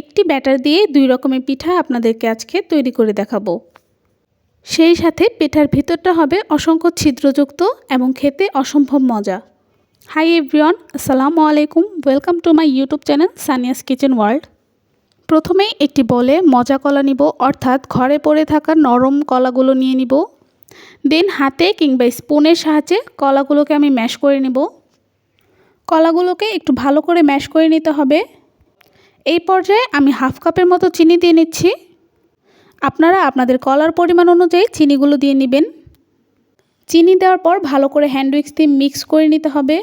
একটি ব্যাটার দিয়ে দুই রকমের পিঠা আপনাদেরকে আজকে তৈরি করে দেখাবো। সেই সাথে পিঠার ভিতরটা হবে অসংখ্য ছিদ্রযুক্ত এবং খেতে অসম্ভব মজা। হাই এভরিওয়ান, আসসালামু আলাইকুম। Welcome to my YouTube channel Sania's kitchen world. প্রথমেই একটি বলে মজা কলা নিব, অর্থাৎ ঘরে পড়ে থাকা নরম কলাগুলো নিয়ে নিব। দেন হাতে কিংবা স্পুনের সাহায্যে কলাগুলোকে আমি ম্যাশ করে নেব। কলাগুলোকে একটু ভালো করে ম্যাশ করে নিতে হবে। এই পর্যায়ে আমি হাফ কাপের মতো চিনি দিয়ে নিচ্ছি। আপনারা আপনাদের কলার পরিমাণ অনুযায়ী চিনিগুলো দিয়ে নেবেন। চিনি দেওয়ার পর ভালো করে হ্যান্ড উইক্স দিয়ে মিক্স করে নিতে হবে।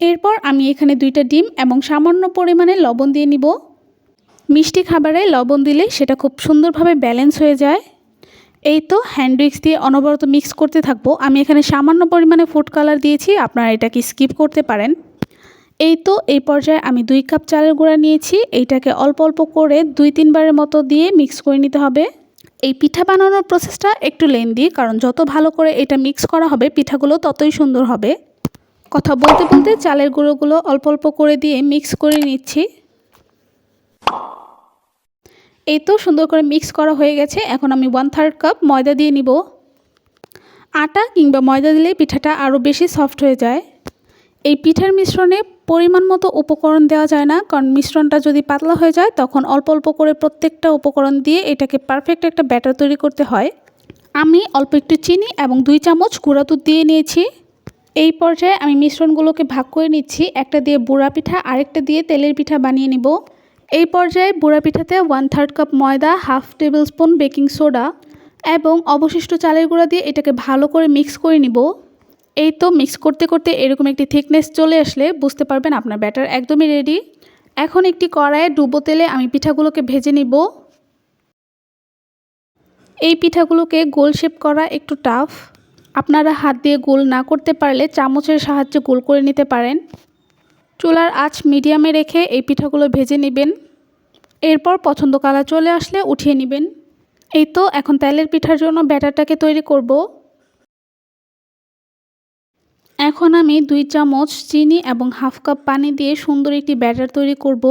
এরপর আমি এখানে দুইটা ডিম এবং সামান্য পরিমাণে লবণ দিয়ে নিব। মিষ্টি খাবারে লবণ দিলে সেটা খুব সুন্দরভাবে ব্যালেন্স হয়ে যায়। এই তো হ্যান্ড উইক্স দিয়ে অনবরত মিক্স করতে থাকব। আমি এখানে সামান্য পরিমাণে ফুড কালার দিয়েছি, আপনারা এটাকে স্কিপ করতে পারেন। এই তো এই পর্যায়ে আমি দুই কাপ চালের গুঁড়া নিয়েছি। এইটাকে অল্প অল্প করে দুই তিনবারের মতো দিয়ে মিক্স করে নিতে হবে। এই পিঠা বানানোর প্রসেসটা একটু লেন্দি কারণ যত ভালো করে এটা মিক্স করা হবে, পিঠাগুলো ততই সুন্দর হবে। কথা বলতে বলতে চালের গুঁড়োগুলো অল্প অল্প করে দিয়ে মিক্স করে নিচ্ছি। এই তো সুন্দর করে মিক্স করা হয়ে গেছে। এখন আমি ওয়ান থার্ড কাপ ময়দা দিয়ে নিব। আটা কিংবা ময়দা দিলে পিঠাটা আরও বেশি সফট হয়ে যায়। এই পিঠার মিশ্রণে পরিমাণ মতো উপকরণ দেওয়া যায় না। কারণ মিশ্রণটা যদি পাতলা হয়ে যায়, তখন অল্প অল্প করে প্রত্যেকটা উপকরণ দিয়ে এটাকে পারফেক্ট একটা ব্যাটার তৈরি করতে হয়। আমি অল্প একটু চিনি এবং দুই চামচ গুঁড়া দুধ দিয়ে নিয়েছি। এই পর্যায়ে আমি মিশ্রণগুলোকে ভাগ করে নিচ্ছি। একটা দিয়ে বুড়া পিঠা, আরেকটা দিয়ে তেলের পিঠা বানিয়ে নিব। এই পর্যায়ে বুড়া পিঠাতে ওয়ান থার্ড কাপ ময়দা half tablespoon baking soda এবং অবশিষ্ট চালের গুঁড়া দিয়ে এটাকে ভালো করে মিক্স করে নিব। এই তো মিক্স করতে করতে এরকম একটি থিকনেস চলে আসলে বুঝতে পারবেন আপনার ব্যাটার একদমই রেডি এখন একটি কড়াইয়ে ডুবো তেলে আমি পিঠাগুলোকে ভেজে নিব। এই পিঠাগুলোকে গোল শেপ করা একটু টাফ আপনারা হাত দিয়ে গোল না করতে পারলে চামচের সাহায্যে গোল করে নিতে পারেন। চুলার আঁচ মিডিয়ামে রেখে এই পিঠাগুলো ভেজে নেবেন। এরপর পছন্দ কালার চলে আসলে উঠিয়ে নেবেন। এই তো এখন তেলের পিঠার জন্য ব্যাটারটাকে তৈরি করব। এখন আমি দুই চামচ চিনি এবং হাফ কাপ পানি দিয়ে সুন্দর একটি ব্যাটার তৈরি করব।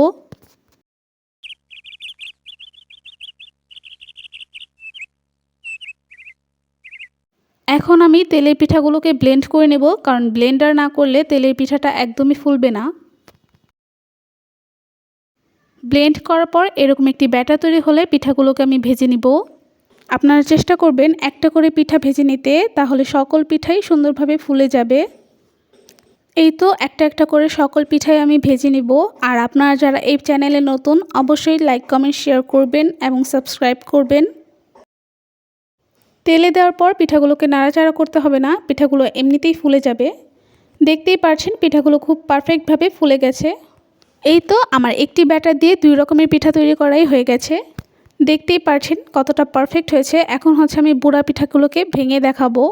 এখন আমি তেলের পিঠাগুলোকে ব্লেন্ড করে নেব, কারণ ব্লেন্ডার না করলে তেলের পিঠাটা একদমই ফুলবে না। ব্লেন্ড করার পর এরকম একটি ব্যাটার তৈরি হলে পিঠাগুলোকে আমি ভেজে নিব। আপনারা চেষ্টা করবেন একটা করে পিঠা ভেজে নিতে, তাহলে সকল পিঠাই সুন্দরভাবে ফুলে যাবে। এই তো একটা একটা করে সকল পিঠাই আমি ভেজে নিব। আর আপনারা যারা এই চ্যানেলে নতুন, অবশ্যই লাইক, কমেন্ট, শেয়ার করবেন এবং সাবস্ক্রাইব করবেন। তেলে দেওয়ার পর পিঠাগুলোকে নাড়াচাড়া করতে হবে না, পিঠাগুলো এমনিতেই ফুলে যাবে। দেখতেই পারছেন পিঠাগুলো খুব পারফেক্টভাবে ফুলে গেছে। এই তো আমার একটি ব্যাটার দিয়ে দুই রকমের পিঠা তৈরি করাই হয়ে গেছে। দেখতেই পারছেন কতটা পারফেক্ট হয়েছে। এখন হচ্ছে আমি বুড়া পিঠাগুলোকে ভেঙে দেখাবো।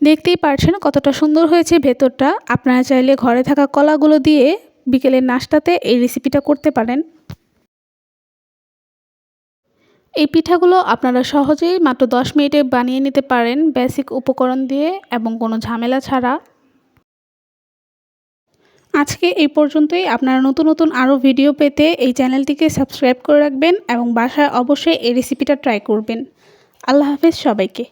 দেখতেই পারছেন কতটা সুন্দর হয়েছে ভেতরটা। আপনারা চাইলে ঘরে থাকা কলাগুলো দিয়ে বিকেলের নাস্তাতে এই রেসিপিটা করতে পারেন। এই পিঠাগুলো আপনারা সহজেই মাত্র দশ মিনিটে বানিয়ে নিতে পারেন বেসিক উপকরণ দিয়ে এবং কোনো ঝামেলা ছাড়া। আজকে এই পর্যন্তই। আপনারা নতুন নতুন আরও ভিডিও পেতে এই চ্যানেলটিকে সাবস্ক্রাইব করে রাখবেন এবং বাসায় অবশ্যই এই রেসিপিটা ট্রাই করবেন। আল্লাহ হাফেজ সবাইকে।